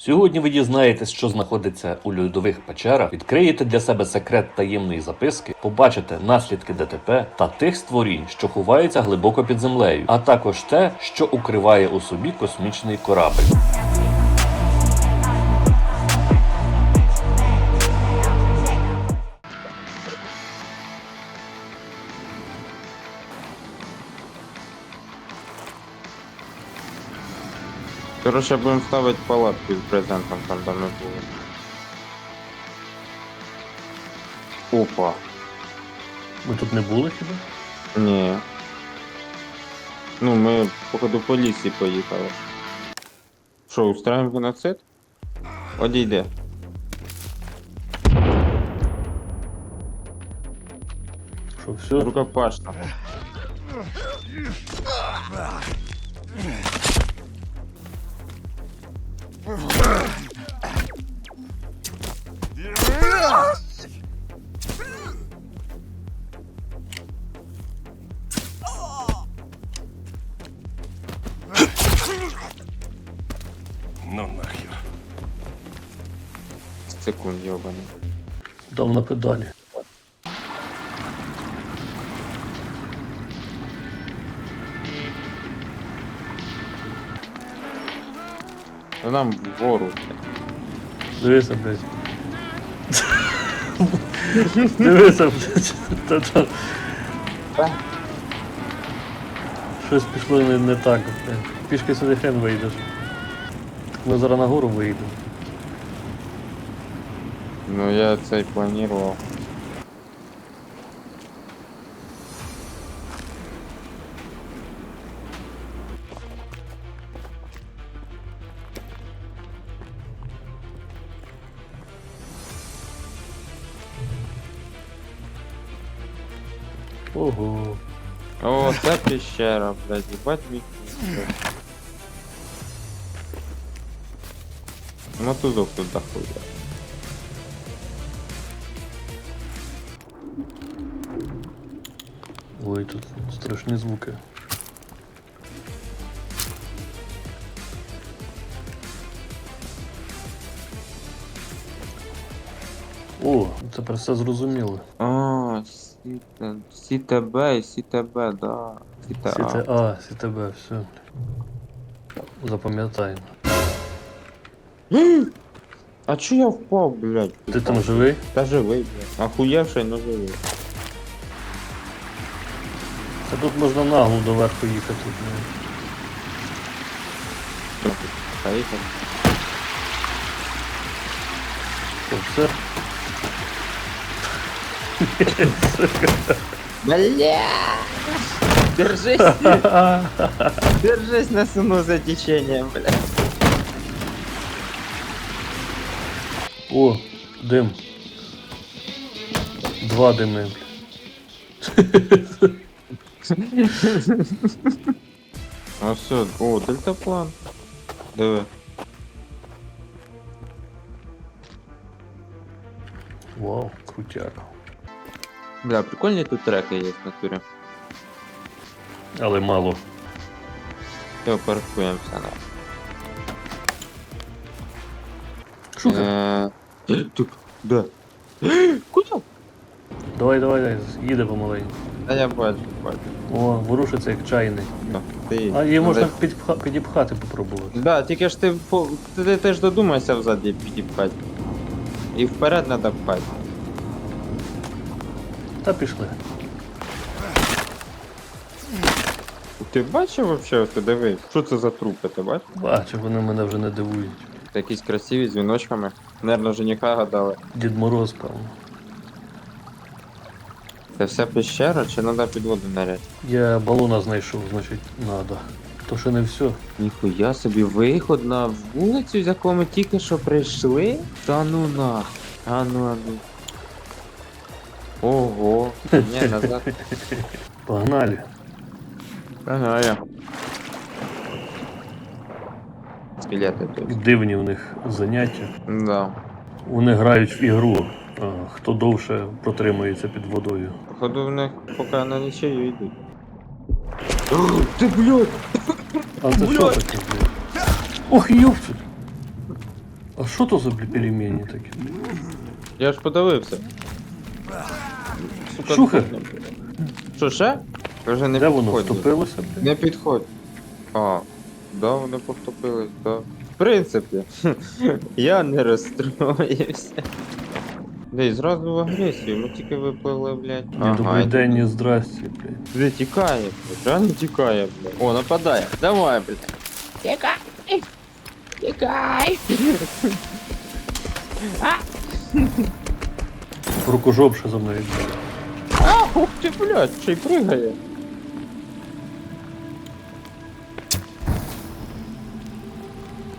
Сьогодні ви дізнаєтесь, що знаходиться у льодових печерах, відкриєте для себе секрет таємної записки, побачите наслідки ДТП та тих створінь, що ховаються глибоко під землею, а також те, що укриває у собі космічний корабль. Короче, будем ставить палатки с брезентом, там де ми були. Опа. Ми тут не були хіба? Ні. Ну, ми, походу, по лісі поїхали. Що, устраємо геноцид? Одійде. Що все? Рукопашно. Ну нахер. Секунд, йобаний. Дав на педалі. Ну нам вгору. Дивися, блядь. Дивися, блядь. Та-та. Щось пішло не, не так, блядь. Пішки сюди хрен вийдеш. Так ми зараз на гору вийдемо. Ну я це й планував. Ого. О, це пещера, блядь, їбать мій. Мотузок тут дохуя. Ой, тут страшні звуки. О, тепер все зрозуміло. А, сіте, сітебе і сітебе, да. Сіте Сіте А. А, сіте все. Запам'ятаємо. А чо я впав, блядь? Ти там живий? Та живий, блядь. Ахуєвший, но живий. Та тут можна нагло доверху їхати. блін. Поїхав. Що, все? Бля! Держись! Держись на суну за течением, бля. О, дим. Два дими. А все, о, дельтаплан. Диви. Вау, крутяк. Бля, прикольні тут треки є в натурі. Але мало. Йо, порахуємося на. Це? Е, Тут, де? Куди? Давай, давай, давай, їде помаленьку. Та я бачу, бачу. О, ворушиться як чайний. Да, Ти, А її можна підпха... підіпхати попробувати. Да, тільки ж ти, по- ти, ти, ти ж додумайся взаді підіпхати. І вперед треба пхати. Та пішли. Ти бачив вообще, ти диви, що це за трупи, ти бачиш? Бачу, вони мене вже не дивують. Якісь красиві з віночками. Наверно, жениха гадали. Дід Мороз, певно. Це вся пещера чи треба під воду нырять? Я балона знайшов, значить, надо. То ще не все. Ніхуя собі виход на вулицю, з якого ми тільки що прийшли? Та ну на. А ну а ну. Ого. Ні, назад. Погнали. Я. Скелети тут. Дивні в них заняття. Да. Вони грають в ігру. Хто довше протримується під водою. Походу в них поки на нічию йдуть. Ти блядь! А це що таке, блядь? Ох, юпчик! А що то за пельмені такі? Я ж подивився. Сука, Шухер. не. Що ще? Каже, не Де воно втопилося? блін? Не підходь. А, да, вони повтопились, да. В принципі, я не розстроївся. Дей, зразу в агресію, ми тільки виплили, блядь. Ні, добрий день, ні здрасті, блядь. Блядь, тікає, блядь, реально тікає, блядь. О, нападає. Давай, блядь. Тікай! Тікай! Рукожоп ще за мною йде. Ух ти, блядь, ще й пригає.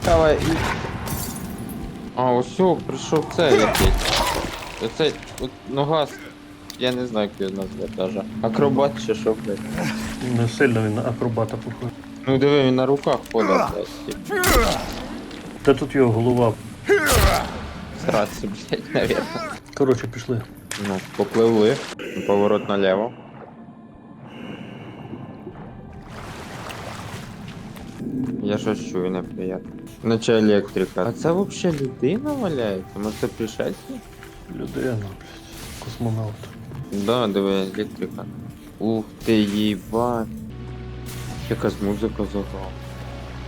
Давай, і... А, ось прийшов цей якийсь. Оцей, от нога, я не знаю, як його назвати даже. Акробат чи що, блядь. Не сильно він на акробата похож. Ну диви, він на руках ходить, блядь. Де тут його голова? Сраться, блядь, наверное. Коротше, пішли. Ну, попливли. Поворот наліво. Я щось чую неприємно. Наче електрика. А це взагалі людина валяється? Може це пришельці? Людина, блядь. Космонавт. Да, диви, електрика. Ух ти, їбать. Якась музика заграла.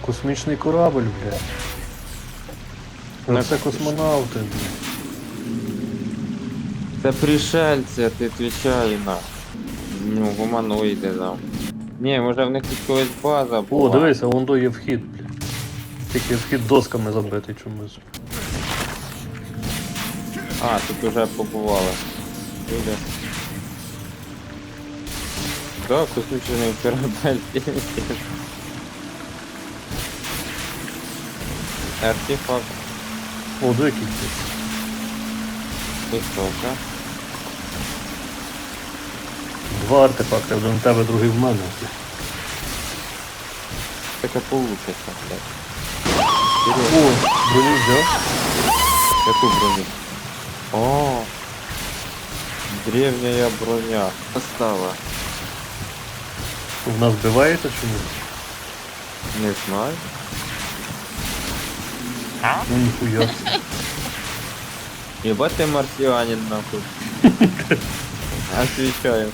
Космічний корабль, блядь. На- Це космонавти, блядь. Це пришельці, ти відповідає на. Ну, гуманоїди там. Ні, може в них тут колись база була. О, дивися, вон до є вхід, блядь. Тільки вхід досками забитий чомусь. А, тут уже побували. Люди. Да, космічний корабель. Артефакт. О, до який. Висока. Два артефакти, один в тебе, другий в мене. Таке получиться, блядь. О, броню взяв. Яку броню? О, древняя броня. Остала. В нас вбивається ні? Не знаю. Ну ніхуя. Ебать ты марсианин нахуй. Отвечаю.